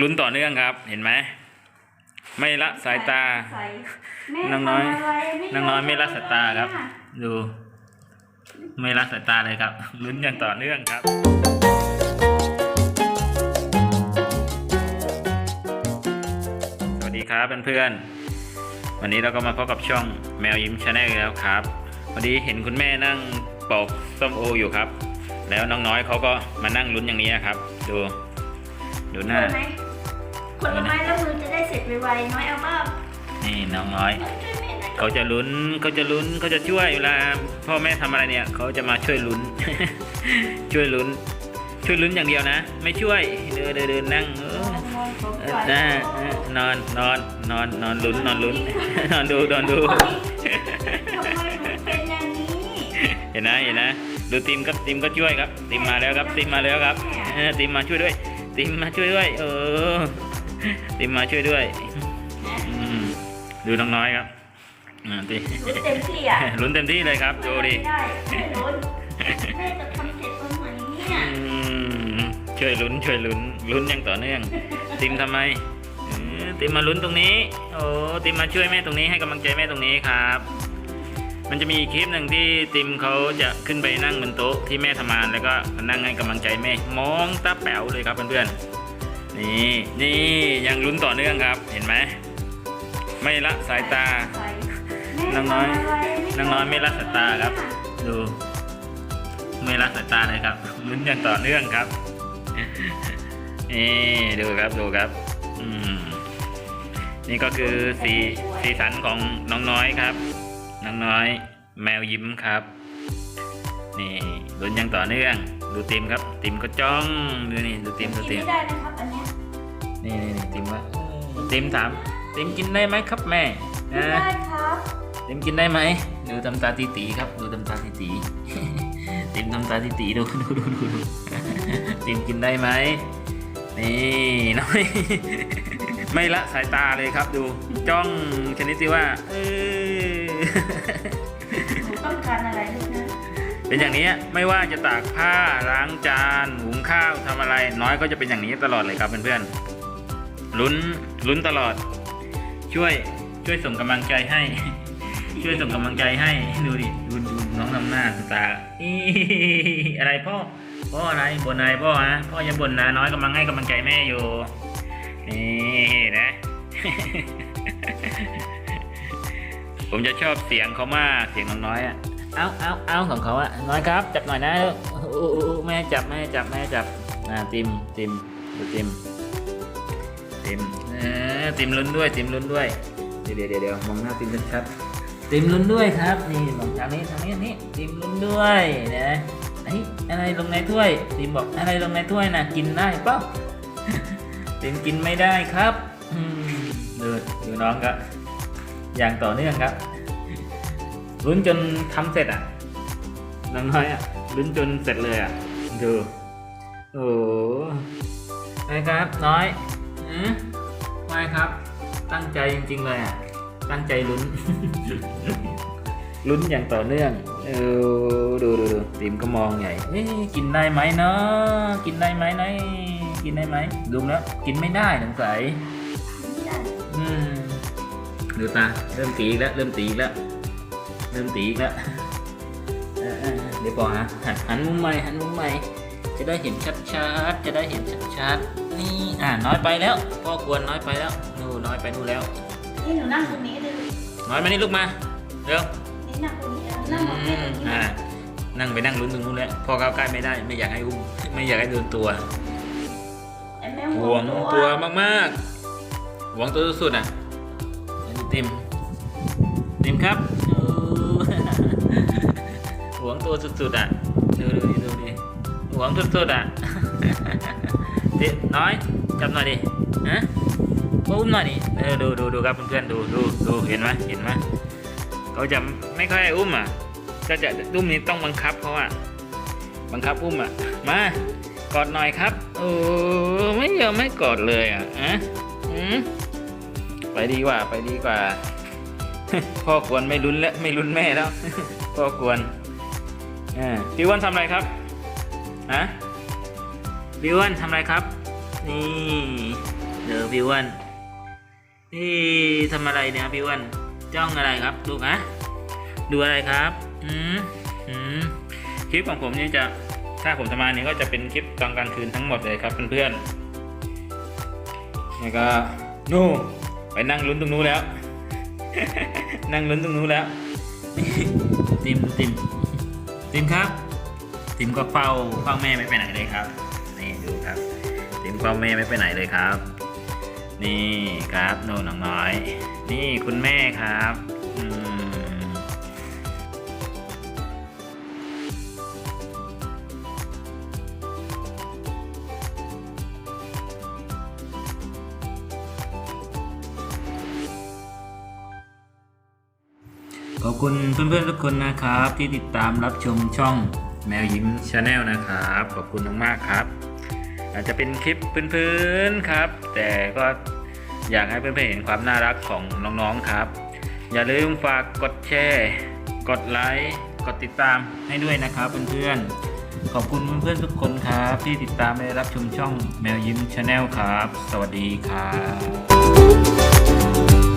ลุ้นต่อเนื่องครับ เห็นไหมไม่ละสายตา ใส่แม่น้องน้อย ทำะไรไม่น้องน้อยไม่ละสายตาครับเนี่ยดู ไม่ละสายตาเลยครับ ลุ้นอย่างต่อเนื่องครับ สวัสดีครับเพื่อนๆวันนี้เราก็มาพบกับช่องแมวยิ้มชาแนลแล้วครับวันนี้เห็นคุณแม่นั่งปอกส้มโออยู่ครับ แล้วน้องน้อยเขาก็มานั่งลุ้นอย่างนี้ครับ ดู ดูหน้าคนไหมคนละไม้แล้วมือจะได้เสร็จไวๆน้อยเอาเปล่านี่น้องน้อยช่วยแม่หน่อย เขาจะลุ้นเขาจะลุ้นเขาจะช่วยเวลาพ่อแม่ทำอะไรเนี่ยเขาจะมาช่วยลุ้น ช่วยลุ้น ช่วยลุ้นอย่างเดียวนะ ไม่ช่วย เดินเดินเดินนั่งเออเออน่าเออนอนนอนนอนนอนลุ้นนอนลุ้น นอนดูนอนดูทำไมหนูเป็นอย่างนี้เห็นนะเห็นนะ ดูทีมครับทีมก็ช่วยครับทีมมาแล้วครับทีมมาแล้วครับเออทีมมาช่วยด้วย ทีมมาช่วยด้วย เออทีมมาช่วยด้วยอืมดูน้องน้อยครับอ่าทีรู้เต็มที่อะลุ้นเต็มที่เลยครับดูดิไม่ได้ไม่ลุ้นแม่จะทำเสร็จตอนไหนเนี่ยอืมช่วยลุ้นช่วยลุ้นลุ้นอย่างต่อเนื่อง ติมทำไมเออติมมาลุ้นตรงนี้ โอ้ติมมาช่วยแม่ตรงนี้ให้กำลังใจแม่ตรงนี้ครับ มันจะมีคลิปหนึ่งที่ติมเขาจะขึ้นไปนั่งบนโต๊ะที่แม่ทำงานแล้วก็มานั่งให้กำลังใจแม่มองตาแป๋วเลยครับเพื่อนๆนี่นี่ยังลุ้นต่อเนื่องครับเห็นไหมไม่ละสายตาน้องน้อยน้องน้อยไม่ละสายตาครับ ดู ไม่ละสายตาเลยครับลุ้นอย่างต่อเนื่องครับนี่ดูครับดูครับอืมนี่ก็คือสีสีสันของน้องน้อยครับ น้องน้อย แมวยิ้มครับ นี่ลุ้นอย่างต่อเนื่อง ดูติมครับติมก็จ้องดูนี่ดูติมดูกินติมไม่ได้นะครับอันเนี้ยนี่นี่นี่ติมว่าติมถามติมกินได้ไหมครับแม่ไม่นะได้ครับติมกินได้ไหมดูทำตาตีตีๆครับ ดูทำตาตีตีๆติมทำตาตีตีๆดูดูดูดูดูติมกินได้ไหมนี่น้อยไม่ละสายตาเลยครับดูจ้องชนิดที่ว่าเออ หนูต้องการอะไรลูกนะเป็นอย่างนี้ไม่ว่าจะตากผ้าล้างจานหุงข้าวทำอะไร น้อยก็จะเป็นอย่างนี้ตลอดเลยครับเพื่อนๆลุ้นลุ้นตลอด ช่วยช่วยส่งกำลังใจให้ ช่วยส่งกำลังใจให้ดูดิดูดูน้องทำหน้าตาอีอะไรพ่อพ่ออะไรบ่นอะไรพ่อฮะพ่ออย่าบ่นนะน้อยกำลังให้กำลังใจแม่อยู่นี่นะ ผมจะชอบเสียงเขามากเสียงน้องน้อยอะเอาเอาเอาของเขาอะน้อยครับ จับหน่อยนะอู้อู้อู้แม่ให้จับแม่ให้จับแม่ให้จับอ่าติมติมดูติมติมเออติมลุ้นด้วยติมลุ้นด้วยเดี๋ยวเดี๋ยวเดี๋ยวมองหน้าติมชัดๆติมลุ้นด้วยครับ นี่มองทางนี้ทางนี้นี่ติมลุ้นด้วยนะไอ้ยอะไรลงในถ้วยติมบอกอะไรลงในถ้วยนะกินได้เปล่าติมกินไม่ได้ครับอืมดูดูน้องครับ อย่างต่อเนื่องครับลุ้นจนทำเสร็จอะน้องน้อยอะลุ้นจนเสร็จเลยอะดูโอ้โหนะครับน้อยอืไม่ครับ ตั้งใจจริง ๆ เลยอะตั้งใจลุ้นลุ้นอย่างต่อเนื่องเออดูดูดูติมก็มองใหญ่เอ๊กินได้ไหมเนาะกินได้ไหมนะกินได้ไหมดูแล้วกินไม่ได้สงสัย ดูตาเริ่มตีอีกแล้วเริ่มตีอีกแล้วเริ่มตีอีกแล้วเออเออเออเดี๋ยวพอฮะหันหันมุมใหม่หันมุมใหม่จะได้เห็นชัดๆจะได้เห็นชัดๆนี่อ่าน้อยไปแล้วพ่อกวนน้อยไปแล้วนู่นน้อยไปนู่นแล้วนี่หนูนั่งตรงนี้เลยน้อยมานี่ลูกมาเร็วนี่นั่งตรงนี้นั่งตรงอืนี้มตรงนี้อ่านั่งไปนั่งลุ้นตรงนู้นแล้วพ่อก้าวใกล้ไม่ได้ไม่อยากให้อุ้มไม่อยากให้โดนตัวไอ้แม่ห่วงตัวมากๆห่วงตัวสุดๆอะอันนี้ ติม ติมครับหวงตัวสุดๆอะดูดูดิดูดิหวงสุดๆอะติน้อยจับหน่อยดิฮะอุ้มหน่อยดิเออดูดูดูครับเพื่อนๆดูดูดูเห็นไหมเห็นไหมเขาจะไม่ค่อยอุ้มอะก็จะอุ้มนี่ต้องบังคับเขาอะบังคับอุ้มอะมากอดหน่อยครับโอ้ไม่ยอมไม่กอดเลยอะอะอืม ไปดีกว่าไปดีกว่า พ่อควรไม่ลุ้นแล้วไม่ลุ้นแม่แล้ว พ่อควรอ่าพี่วันทำอะไรครับฮะพี่วันทำอะไรครับ นี่พี่อ้วนเอ๊ะทำอะไรเนี่ยพี่อ้วนจ้องอะไรครับลูกฮะดูอะไรครับอืมอืมคลิปของผมนี่จะถ้าผมทำงาเนี่ยก็จะเป็นคลิปตอนกลางคืนทั้งหมดเลยครับเพื่อนๆแล้วก็นู่ ไปนั่งลุ้นตรงนู้นแล้ว นั่งลุ้นตรงนู้นแล้วติมติมติมครับ ติมก็เฝ้าเฝ้าแม่ไม่ไปไหนเลยครับ นี่ดูครับ ติมเฝ้าแม่ไม่ไปไหนเลยครับ นี่ครับโน่นน้องน้อย นี่คุณแม่ครับ ขอบคุณเพื่อนๆทุกคนนะครับ ที่ติดตามรับชมช่องแมวยิ้มชาแนลนะครับ ขอบคุณมากๆครับ อาจจะเป็นคลิปพื้นๆครับ แต่ก็อยากให้เพื่อนๆเห็นความน่ารักของน้องๆครับ อย่าลืมฝากกดแชร์กดไลค์กดติดตามให้ด้วยนะครับเพื่อนๆขอบคุณเพื่อนๆทุกคนครับ ที่ติดตามและรับชมช่องแมวยิ้มชาแนลครับ สวัสดีครับ